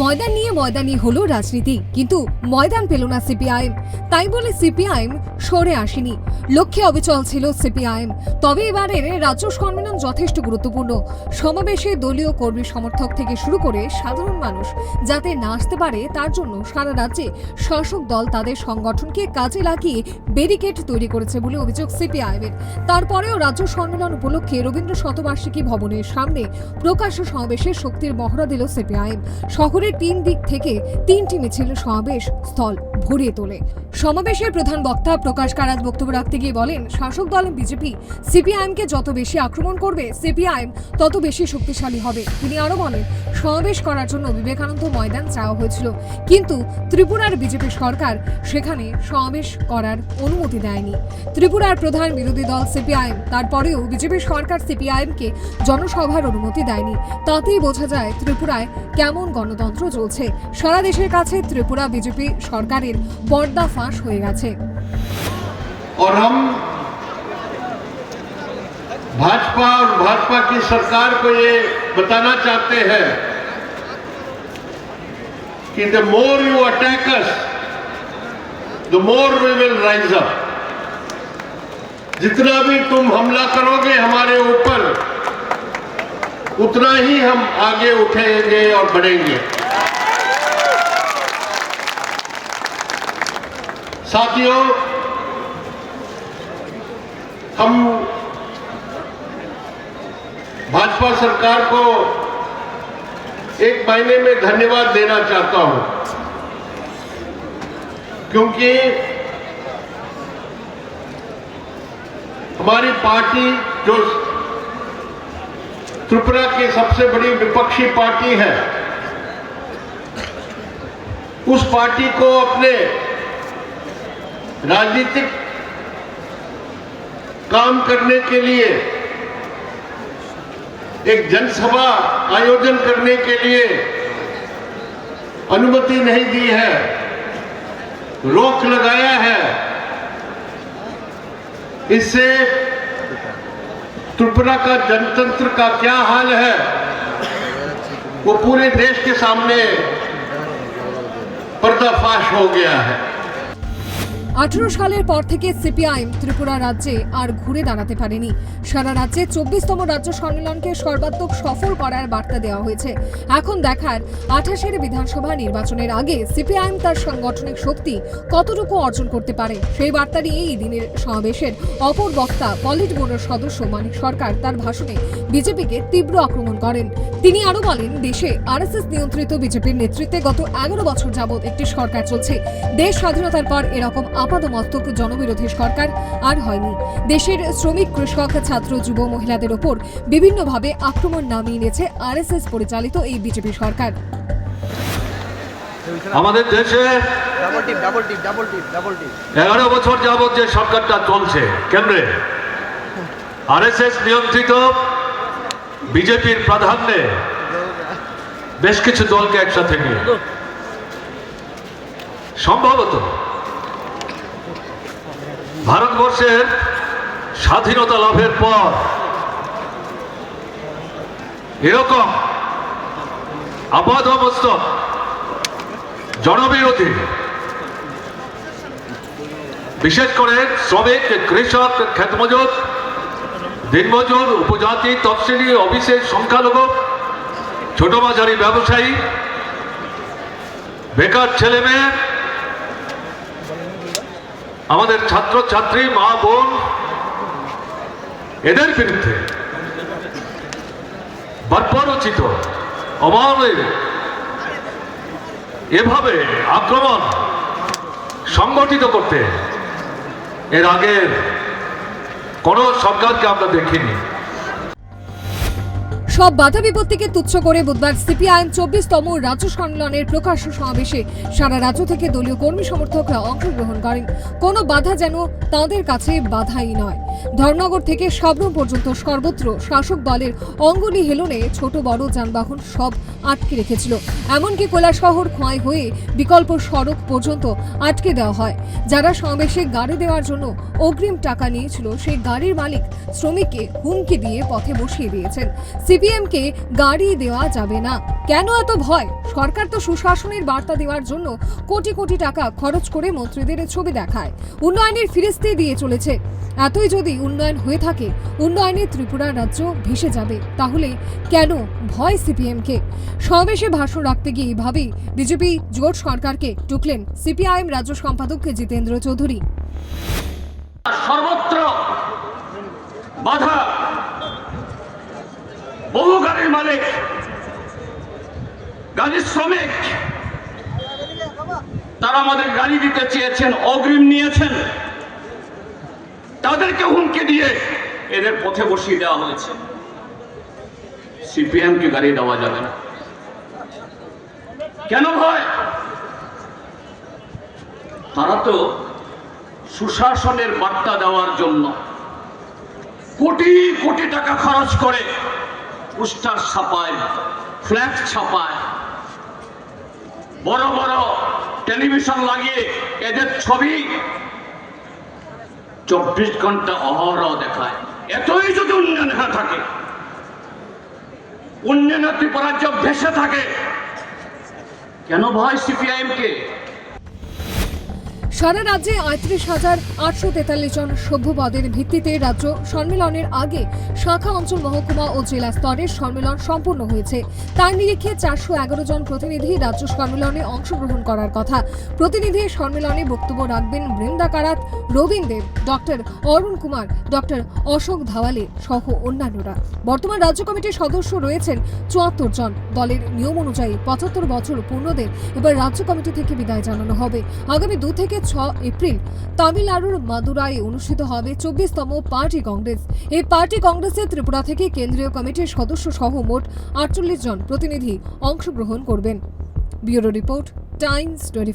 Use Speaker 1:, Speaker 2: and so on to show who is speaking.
Speaker 1: ময়দান নিয়ে ময়দানি হলো রাজনীতি, কিন্তু ময়দান পেল না সিপিআইএম। তাই বলে সিপিআইএম সরে আসেনি। লক্ষ্যে অবিচল ছিল সিপিআইএম। তবে এবারের রাজ্য সম্মেলন যথেষ্ট গুরুত্বপূর্ণ। সমাবেশে দলীয় কর্মী সমর্থক থেকে শুরু করে সাধারণ মানুষ যাতে না আসতে পারে, তার জন্য সারা রাজ্যে শাসক দল তাদের সংগঠনকে কাজে লাগিয়ে ব্যারিকেড তৈরি করেছে বলে অভিযোগ সিপিআইএমের। তারপরেও রাজ্য সম্মেলন উপলক্ষে রবীন্দ্র শতবার্ষিকী ভবনের সামনে প্রকাশ্য সমাবেশে শক্তির মহড়া দিল সিপিআইএম। শহরের তিন দিক থেকে তিনটি মিছিল সমাবেশ, স্থল ভরিয়ে তোলে। সমাবেশের প্রধান বক্তা প্রকাশ কারাত বক্তব্য রাখতে গিয়ে বলেন, শাসক দল বিজেপি, সিপিআইএমকে যত বেশি আক্রমণ করবে, সিপিআইএম তত বেশি শক্তিশালী হবে। তিনি আরও বলেন, সমাবেশ করার জন্য বিবেকানন্দ ময়দান চাওয়া হয়েছিল। কিন্তু ত্রিপুরার বিজেপি সরকার সেখানে সমাবেশ করার অনুমতি দেয়নি। ত্রিপুরার প্রধান বিরোধী দল সিপিআইএম, তারপরেও বিজেপি সরকার সিপিআইএমকে জনসভার অনুমতি দেয়নি। তাতেই বোঝা যায় ত্রিপুরায় কেমন গণতন্ত্র। চলছে সারা দেশের কাছে ত্রিপুরা বিজেপি সরকারের পর্দা ফাঁস হয়ে গেছে
Speaker 2: और हम भाजपा और भाजपा की सरकार को ये बताना चाहते हैं कि the more you attack us the more we will rise up जितना भी तुम हमला करोगे हमारे ऊपर उतना ही हम आगे उठेंगे और बढ़ेंगे साथियों, हम भाजपा सरकार को एक महीने में धन्यवाद देना चाहता हूँ, क्योंकि हमारी पार्टी जो त्रिपुरा की सबसे बड़ी विपक्षी पार्टी है, उस पार्टी को अपने राजनीतिक काम करने के लिए, एक जनसभा आयोजन करने के लिए अनुमति नहीं दी है, रोक लगाया है। इससे त्रिपुरा का जनतंत्र का क्या हाल है, वो पूरे देश के सामने पर्दाफाश हो गया है।
Speaker 1: আঠারো সালের পর থেকে সিপিআইএম ত্রিপুরা রাজ্যে আর ঘুরে দাঁড়াতে পারেনি। সারা রাজ্যে চব্বিশতম রাজ্য সম্মেলনকে সর্বাত্মক সফল করার বার্তা দেওয়া হয়েছে। এখন দেখার আঠাশের বিধানসভা নির্বাচনের আগে সিপিআইএম তার সাংগঠনিক শক্তি কতটুকু অর্জন করতে পারে, সেই বার্তা নিয়ে এই দিনের সমাবেশের অপর বক্তা পলিট ব্যুরোর সদস্য মানিক সরকার তার ভাষণে বিজেপিকে তীব্র আক্রমণ করেন। তিনি আরও বলেন, দেশে আরএসএস নিয়ন্ত্রিত বিজেপির নেতৃত্বে গত এগারো বছর যাবৎ একটি সরকার চলছে। দেশ স্বাধীনতার পর এরকম আপাদমস্তক জনবিরোধী সরকার আর হয়নি। দেশের শ্রমিক কৃষক ছাত্র যুব মহিলাদের ওপর বিভিন্নভাবে আক্রমণ নামিয়ে এনেছে আরএসএস পরিচালিত এই বিজেপি সরকার।
Speaker 3: আমাদের দেশে এগারো বছর যাবৎ যে সরকারটা চলছে কেন্দ্রে আরএসএস নিয়ন্ত্রিত বিজেপির প্রাধান্যে বেশ কিছু দলকে একসাথে নিয়ে। সম্ভবত ভারতবর্ষের স্বাধীনতা লাভের পর এরকম আপাদমস্তক জনবিরোধী, বিশেষ করে শ্রমিক, কৃষক, ক্ষেতমজুর, দিনমজুর, উপজাতি, তফসিলি, অফিসের সংখ্যালঘু ছোট মাঝারি ব্যবসায়ী, বেকার ছেলে মেয়ে আমাদের ছাত্র ছাত্রী মা বোন, এদের বিরুদ্ধে বর্বরচিত, অমানবিক, এভাবে আক্রমণ সংগঠিত করতে এর আগের কোনো সরকারকে আমরা দেখিনি।
Speaker 1: সব বাধা বিপত্তিকে তুচ্ছ করে বুধবার সিপিআইএম চব্বিশতম রাজ্য সম্মেলনের প্রকাশ্য সমাবেশে সারা রাজ্য থেকে দলীয় কর্মী সমর্থকরা অংশগ্রহণ করেন। কোনো বাধা যেন তাঁদের কাছে বাধাই নয়। ধর্মনগর থেকে সাবরুম পর্যন্ত সর্বত্র শাসক দলের অঙ্গুলি হেলনে ছোট বড় যানবাহন সব আটকে রেখেছিল। এমনকি শহর খোঁয়াই হয়ে বিকল্প সড়ক পর্যন্ত আটকে দেওয়া হয়। যারা সমাবেশে গাড়ি দেওয়ার জন্য অগ্রিম টাকা নিয়েছিল, সেই গাড়ির মালিক শ্রমিককে হুমকি দিয়ে পথে বসিয়ে দিয়েছেন। সিপিএমকে গাড়ি দেওয়া যাবে না। কেন এত ভয়? সরকার তো সুশাসনের বার্তা দেওয়ার জন্য কোটি কোটি টাকা খরচ করে মন্ত্রীদের ছবি দেখায়। উন্নয়নের ফিরিস্তি দিয়ে চলেছে। এতই যদি উন্নয়ন হয়ে থাকে, উন্নয়নে ত্রিপুরা রাজ্য ভেসে যাবে। তাহলে কেন ভয় সিপিএমকে? সমাবেশে ভাষণ রাখতে গিয়ে এভাবেই বিজেপি জোট সরকারকে টুকলেন সিপিআইএম রাজ্য সম্পাদক জিতেন্দ্র চৌধুরী।
Speaker 4: সর্বত্র বাধা। বহু গাড়ির মালিক, গাড়ির শ্রমিক, তারা আমাদের গাড়ি দিতে চেয়েছেন, অগ্রিম নিয়েছেন। তাদেরকে হুমকি দিয়ে এদের পথে বসিয়ে দেওয়া হয়েছে। সিপিএম কে গাড়ি দেওয়া যাবে না। কেন ভয় তারা তো সুশাসনের বার্তা দেওয়ার জন্য কোটি কোটি টাকা খরচ করে পোস্টার ছাপায় ফ্ল্যাট ছাপায়, বড় বড় টেলিভিশন লাগিয়ে এদের ছবি চব্বিশ ঘণ্টা অহরহ দেখায়। এতই যদি উন্নয়ন থাকে, উন্নয়ন ত্রিপুরাজ্য ভেসে থাকে, কেন ভয় সিপিআইএম কে?
Speaker 1: সারা রাজ্যে আটত্রিশ হাজার আটশো তেতাল্লিশ জন সভ্য পদের ভিত্তিতে রাজ্য সম্মেলনের আগে শাখা অঞ্চল মহকুমা ও জেলা স্তরের সম্মেলন সম্পূর্ণ হয়েছে। তার নিরিখে চারশো এগারো জন প্রতিনিধি রাজ্য সম্মেলনে অংশগ্রহণ করার কথা। প্রতিনিধি সম্মেলনে বক্তব্য রাখবেন বৃন্দা কারাত, রবীন দেব, ডক্টর অরুণ কুমার, ডক্টর অশোক ধাওয়ালে সহ অন্যান্যরা। বর্তমান রাজ্য কমিটির সদস্য রয়েছেন চুয়াত্তর জন। দলের নিয়ম অনুযায়ী পঁচাত্তর বছর পূর্ণদের এবার রাজ্য কমিটি থেকে বিদায় জানানো হবে। আগামী দু থেকে ছ এপ্রিল তামিলনাড়ুর মাদুরাই অনুষ্ঠিত হবে চব্বিশতম পার্টি কংগ্রেস। এই পার্টি কংগ্রেসে ত্রিপুরা থেকে কেন্দ্রীয় কমিটির সদস্য সহ মোট আটচল্লিশ জন প্রতিনিধি অংশগ্রহণ করবেন। Bureau report, Times twenty